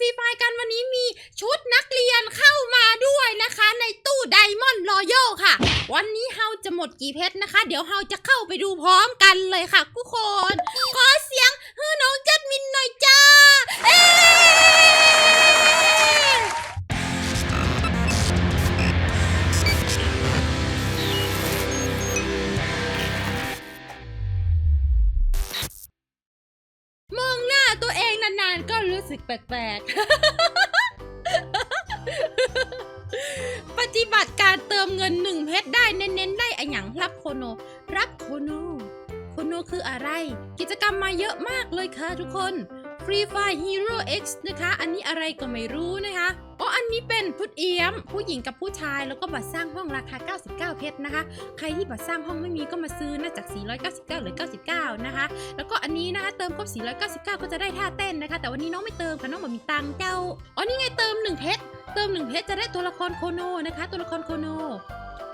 ฟรีไฟล์กันวันนี้มีชุดนักเรียนเข้ามาด้วยนะคะ ในตู้ไดมอนด์รอยัลค่ะ วันนี้เฮาจะหมดกี่เพชรนะคะ เดี๋ยวเฮาจะเข้าไปดูพร้อมกันเลยค่ะทุกคน ขอเสียงฮือน้องจัดมินหน่อยจ้า เอ๊มองหน้าตัวเองนานๆก็รู้สึกแปลก ปฏิบัติการเติมเงินหนึ่งเพชรได้เน้นๆได้อะหยังรับโคโน รับโคโน โคโนคืออะไร กิจกรรมมาเยอะมากเลยค่ะทุกคน Free Fire Hero X นะคะ อันนี้อะไรก็ไม่รู้นะคะอ๋ออันนี้เป็นพุดเอี้ยม ผู้หญิงกับผู้ชายแล้วก็บัตรสร้างห้องราคา 99 เพชรนะคะ ใครที่บัตรสร้างห้องไม่มีก็มาซื้อนะจาก 499หรือ 99 นะคะ แล้วก็อันนี้นะคะเติมครบ 499 ก็จะได้ท่าเต้นนะคะ แต่วันนี้น้องไม่เติมค่ะน้องบอกมีตังค์เจ้า อ๋อนี่ไงเติม 1 เพชร เติมหนึ่งเพชรจะได้ตัวละครโคโนนะคะ ตัวละครโคโน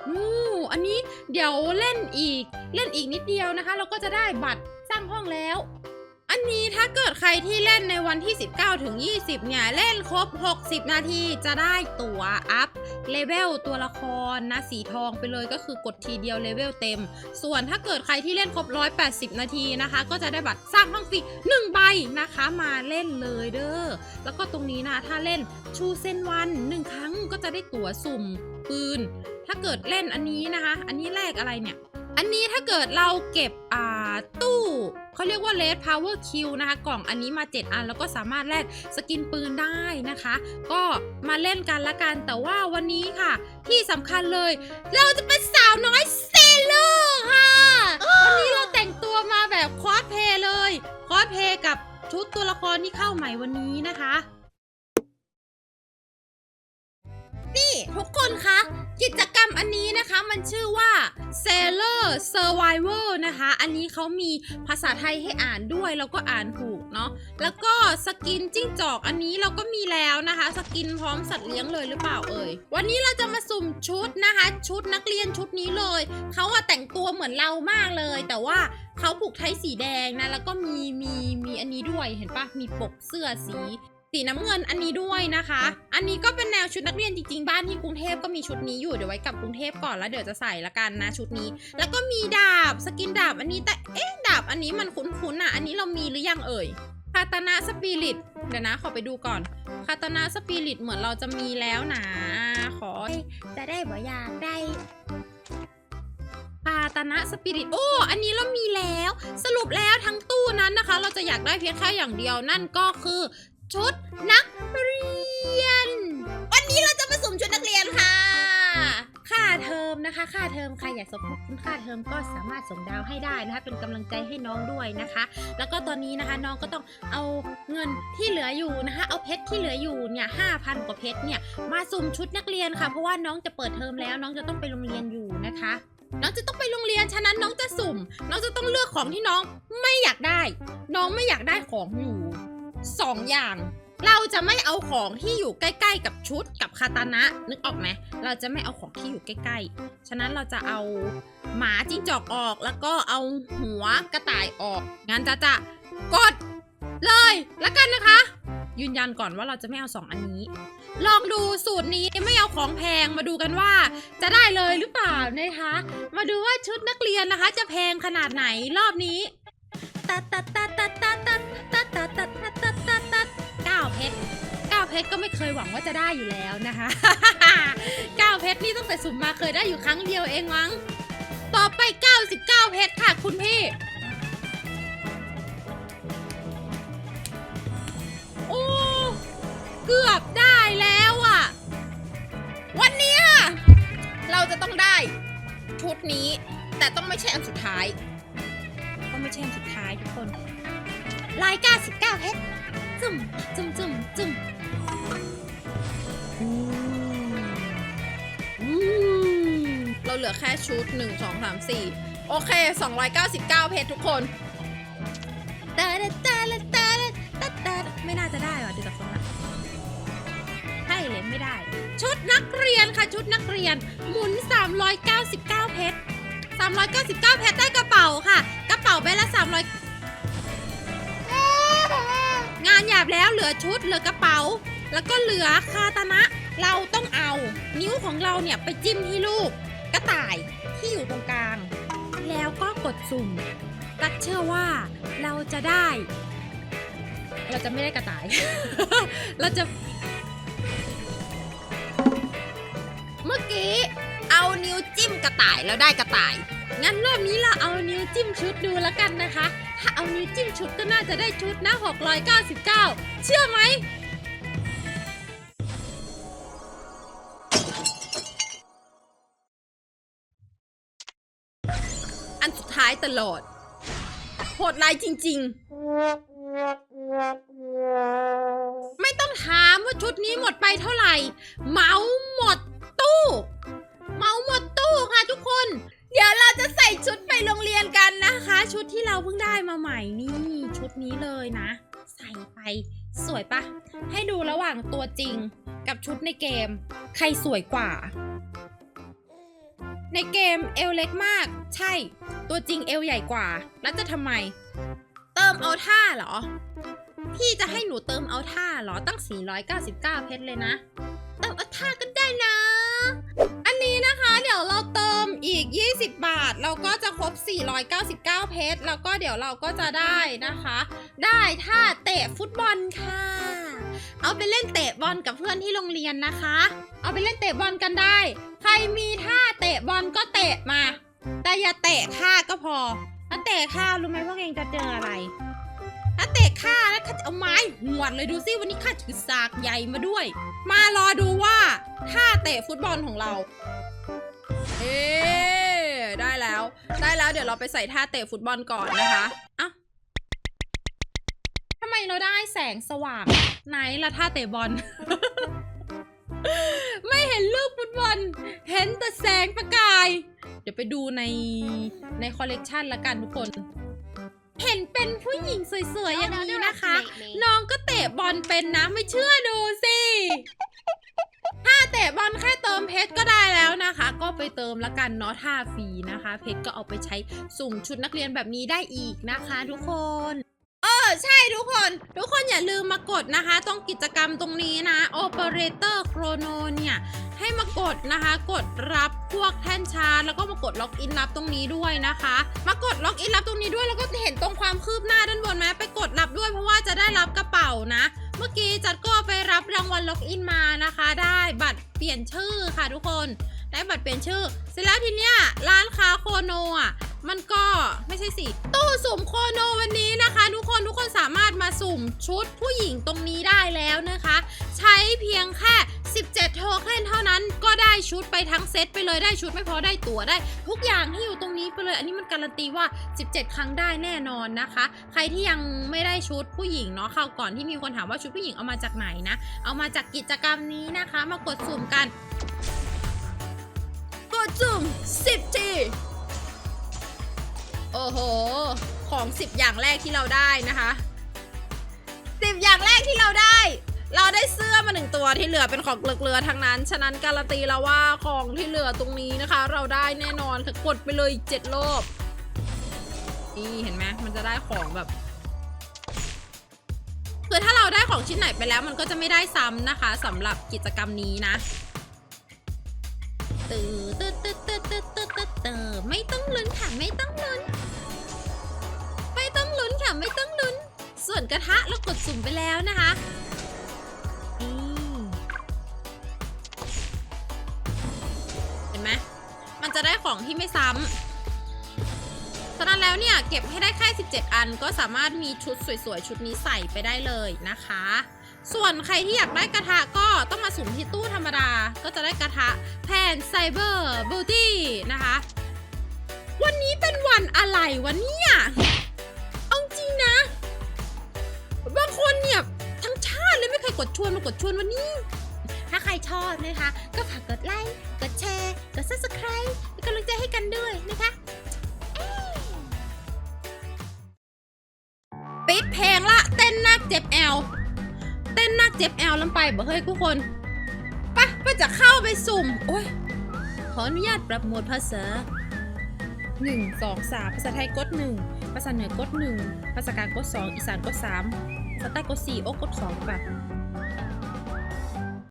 อู้อันนี้เดี๋ยวเล่นอีก เล่นอีกนิดเดียวนะคะ เราก็จะได้บัตรสร้างห้องแล้ว อันนี้ถ้าเกิดใครที่เล่นในวันที่ 19 ถึง 20 เนี่ย เล่นครบ 60 นาทีจะได้ตั๋วอัพเลเวลตัวละครนะสีทองไปเลยก็คือกดทีเดียวเลเวลเต็ม ส่วนถ้าเกิดใครที่เล่นครบ 180 นาทีนะคะ ก็จะได้บัตรสร้างห้องฟรี1ใบนะคะมาเล่นเลยเด้อ แล้วก็ตรงนี้นะถ้าเล่นชูเซนวันหนึ่งครั้งก็จะได้ตั๋วสุ่มปืน ถ้าเกิดเล่นอันนี้นะคะ อันนี้แลกอะไรเนี่ย อันนี้ถ้าเกิดเราเก็บอ่าตู้เขาเรียกว่า Red Power Q นะคะกล่องอันนี้มา 7 อัน แล้วก็สามารถแลกสกินปืนได้นะคะ ก็มาเล่นกันละกันแต่ว่าวันนี้ค่ะ ที่สำคัญเลย เราจะเป็นสาวน้อยเซเลอร์ค่ะวันนี้เราแต่งตัวมาแบบคอสเพลย์เลยคอสเพลย์กับชุดตัวละครที่เข้าใหม่วันนี้นะคะนี่ทุกคนคะกิจกรรมอันนี้นะคะมันชื่อว่า Sailor Survivor นะคะ อันนี้เขามีภาษาไทยให้อ่านด้วย แล้วก็อ่านถูกเนาะ แล้วก็สกินจิ้งจอกอันนี้เราก็มีแล้วนะคะ สกินพร้อมสัตว์เลี้ยงเลยหรือเปล่าเอ่ย วันนี้เราจะมาสุ่มชุดนะคะ ชุดนักเรียนชุดนี้เลย เขาอะแต่งตัวเหมือนเรามากเลย แต่ว่าเขาผูกไทยสีแดงนะ แล้วก็มีมีมีอันนี้ด้วย เห็นปะมีปกเสื้อสี สีน้ำเงินอันนี้ด้วยนะคะ อันนี้ก็เป็นแนวชุดนักเรียนจริงๆ บ้านที่กรุงเทพก็มีชุดนี้อยู่เดี๋ยวไว้กลับกรุงเทพก่อนแล้วเดี๋ยวจะใส่ละกันนะชุดนี้ แล้วก็มีดาบสกินดาบอันนี้แต่เอ๊ะดาบอันนี้มันคุ้นๆอะอันนี้เรามีหรือยังเอ่ยคาตานะสปิริตเดี๋ยวนะขอไปดูก่อนคาตานะสปิริตเหมือนเราจะมีแล้วนะขอจะได้บ่อยากได้คาตานะสปิริตโอ้อันนี้เรามีแล้ว สรุปแล้วทั้งตู้นั้นนะคะ เราจะอยากได้เพียงแค่อย่างเดียวนั่นก็คือ ชุดนักเรียน วันนี้เราจะมาสุ่มชุดนักเรียนค่ะ ค่าเทอมนะคะ ค่าเทอมใครอยากสมทบทุนค่าเทอมก็สามารถส่งดาวให้ได้นะคะเป็นกำลังใจให้น้องด้วยนะคะ แล้วก็ตอนนี้นะคะน้องก็ต้องเอาเงินที่เหลืออยู่นะคะ เอาเพชรที่เหลืออยู่เนี่ยห้าพันกว่าเพชรเนี่ยมาสุ่มชุดนักเรียนค่ะ เพราะว่าน้องจะเปิดเทอมแล้วน้องจะต้องไปโรงเรียนอยู่นะคะน้องจะต้องไปโรงเรียน ฉะนั้นน้องจะสุ่ม น้องจะต้องเลือกของที่น้องไม่อยากได้ น้องไม่อยากได้ของอยู่ สองอย่าง เราจะไม่เอาของที่อยู่ใกล้ ๆ กับชุดกับคาตานะ นึกออกไหมเราจะไม่เอาของที่อยู่ใกล้ ๆ ฉะนั้นเราจะเอาหมาจิ้งจอกออกแล้วก็เอาหัวกระต่ายออกงั้นจะจะกดเลยแล้วกันนะคะ ยืนยันก่อนว่าเราจะไม่เอาสองอันนี้ ลองดูสูตรนี้ไม่เอาของแพงมาดูกันว่า จะได้เลยหรือเปล่านะคะ มาดูว่าชุดนักเรียนนะคะ จะแพงขนาดไหนรอบนี้ตัดตัดตัดตัดตัดตัด เก้าเพชรก็ไม่เคยหวังว่าจะได้อยู่แล้วนะคะเก้าเพชรนี่ตั้งแต่สุ่มมาเคยได้อยู่ครั้งเดียวเองมั้ง ต่อไป 99 เพชรค่ะคุณพี่ โอ้ เกือบได้แล้วอะ วันเนี้ยเราจะต้องได้ชุดนี้ แต่ต้องไม่ใช่อันสุดท้ายต้องไม่ใช่อันสุดท้ายทุกคนลาย99เพชร จุ่มจุ่มจุ่มจุ่มอืมอืมเราเหลือแค่ชุด 1 2 3 4 โอเค 299 เพชรทุกคนตาดาตาดาตาดาตาดาไม่น่าจะได้ว่ะดูจากทรงละใช่เลยไม่ได้ ชุดนักเรียนค่ะ ชุดนักเรียน หมุน 399 เพชร399 เพชรได้กระเป๋าค่ะ กระเป๋าใบละ บแล้วเหลือชุดเหลือกระเป๋า แล้วก็เหลือคาตานะ เราต้องเอา นิ้วของเราเนี่ยไปจิ้มที่ลูกกระต่ายที่อยู่ตรงกลาง แล้วก็กดสุ่ม ตักเชื่อว่าเราจะได้ เราจะไม่ได้กระต่าย เราจะ เมื่อกี้เอานิ้วจิ้มกระต่ายแล้วได้กระต่าย งั้นรอบนี้เราเอานิ้วจิ้มชุดดูแล้วกันนะคะ ถ้าเอานิ้วจิ้มชุดก็น่าจะได้ชุดนะ699 เชื่อไหม อันสุดท้ายตลอด โหดร้ายจริง ๆ ไม่ต้องถามว่าชุดนี้หมดไปเท่าไหร่ เมาหมดตู้ เมาหมดตู้ค่ะทุกคน เดี๋ยวเราจะใส่ชุดไปโรงเรียนกันนะคะ ชุดที่เราเพิ่งได้มาใหม่นี่ชุดนี้เลยนะ ใส่ไปสวยปะให้ดูระหว่างตัวจริงกับชุดในเกม ใครสวยกว่า ในเกมเอวเล็กมาก ใช่ ตัวจริงเอวใหญ่กว่า แล้วจะทำไม เติมเอาท่าเหรอ พี่จะให้หนูเติมเอาท่าเหรอตั้ง 499 เพชรเลยนะ เติมเอาท่ากันได้นะ อันนี้นะคะเดี๋ยวเราเติมอีก 20 บาท เราก็จะครบ 499 เพชรแล้วก็เดี๋ยวเราก็จะได้นะคะ ได้ท่าเตะฟุตบอลค่ะ เอาไปเล่นเตะบอลกับเพื่อนที่โรงเรียนนะคะ เอาไปเล่นเตะบอลกันได้ ใครมีท่าเตะบอลก็เตะมา แต่อย่าเตะข้าก็พอถ้าเตะข้ารู้ไหมว่าเองจะเจออะไร ถ้าเตะข้าแล้วข้าจะเอาไม้หวดเลยดูซิวันนี้ข้าถือสากใหญ่มาด้วย มารอดูว่าท่าเตะฟุตบอลของเรา เอ๊ได้แล้ว ได้แล้วเดี๋ยวเราไปใส่ท่าเตะฟุตบอลก่อนนะคะเอ้าทำไมเราได้แสงสว่างไหนละท่าเตะบอล ไม่เห็นลูกฟุตบอล เห็นแต่แสงประกาย เดี๋ยวไปดูในในคอลเลกชันละกันทุกคน เห็นเป็นผู้หญิงสวยๆอย่างนี้นะคะ น้องก็เตะบอลเป็นนะไม่เชื่อดูสิ ถ้าเตะบอลแค่เติมเพชรก็ได้แล้วนะคะ ก็ไปเติมละกันเนาะท่าฟรีนะคะ เพชรก็เอาไปใช้สุ่มชุดนักเรียนแบบนี้ได้อีกนะคะทุกคนเออใช่ทุกคน ทุกคนอย่าลืมมากดนะคะ ตรงกิจกรรมตรงนี้นะ Operator Chrono เนี่ย ให้มากดนะคะ กดรับพวกแท่นชาร์จแล้วก็มากดล็อกอินรับตรงนี้ด้วยนะคะ มากดล็อกอินรับตรงนี้ด้วยแล้วก็เห็นตรงความคืบหน้าด้านบนไหมไปกดรับด้วยเพราะว่าจะได้รับกระเป๋านะ เมื่อกี้จัดก็ไปรับรางวัลล็อกอินมานะคะ ได้บัตรเปลี่ยนชื่อค่ะทุกคนได้บัตรเปลี่ยนชื่อ เสร็จแล้วทีเนี้ยร้านค้าโคโนอะมันก็ไม่ใช่สิตู้สุ่มโคโนวันนี้นะคะ ทุกคนทุกคนสามารถมาสุ่มชุดผู้หญิงตรงนี้ได้แล้วนะคะ ใช้เพียงแค่ 17 โทเค็นเท่านั้นก็ได้ชุดไปทั้งเซตไปเลยได้ชุดไม่พอได้ตั๋วได้ ทุกอย่างที่อยู่ตรงนี้ไปเลย อันนี้มันการันตีว่า 17 ครั้งได้แน่นอนนะคะ ใครที่ยังไม่ได้ชุดผู้หญิงเนาะคราวก่อนที่มีคนถามว่าชุดผู้หญิงเอามาจากไหนนะ เอามาจากกิจกรรมนี้นะคะ มากดสุ่มกัน กดสุ่ม 10 ทีโอ้โห ของ 10 อย่างแรกที่เราได้นะคะ 10 อย่างแรกที่เราได้ เราได้เสื้อมาหนึ่งตัวที่เหลือเป็นของเกลือๆทั้งนั้น ฉะนั้นการันตีแล้วว่าของที่เหลือตรงนี้นะคะ เราได้แน่นอนค่ะกดไปเลยเจ็ดรอบนี่เห็นไหมมันจะได้ของแบบคือถ้าเราได้ของชิ้นไหนไปแล้วมันก็จะไม่ได้ซ้ำนะคะสำหรับกิจกรรมนี้นะตื่นตื่นตื่นตื่นตื่นตื่นตื่นไม่ต้องลุ้นค่ะไม่ต้องลุ้นไม่ต้องลุ้นค่ะไม่ต้องลุ้น ส่วนกระทะเรากดสุ่มไปแล้วนะคะ ไหมมันจะได้ของที่ไม่ซ้ำฉะนั้นแล้วเนี่ย เก็บให้ได้แค่ 17 อันก็สามารถมีชุดสวยๆ ชุดนี้ใส่ไปได้เลยนะคะ ส่วนใครที่อยากได้กระทะก็ต้องมาสุ่มที่ตู้ธรรมดา ก็จะได้กระทะแผ่นไซเบอร์บิวตี้นะคะ วันนี้เป็นวันอะไรวันนี้เอาจริงนะ บางคนเนี่ย ทั้งชาติเลยไม่เคยกดชวนมากดชวนวันนี้ รชอบนะคะ ก็ฝากกดไลค์กดแชร์กด subscribe เป็นกำลังใจให้กันด้วยนะคะปิดเพลงละเต้นนักเจ็บแอลเต้นนักเจ็บแอลลำไปบ่เฮ้ยทุกคนปะปะจะเข้าไปสุ่มโอ้ยขออนุญาตปรับหมวดภาษาหนึ่งสองสามภาษาไทยกดหนึ่งภาษาเหนือกดหนึ่งภาษากลางกดสองอีสานกดสามสแต็กกดสี่โอ้กดสองดีกว่า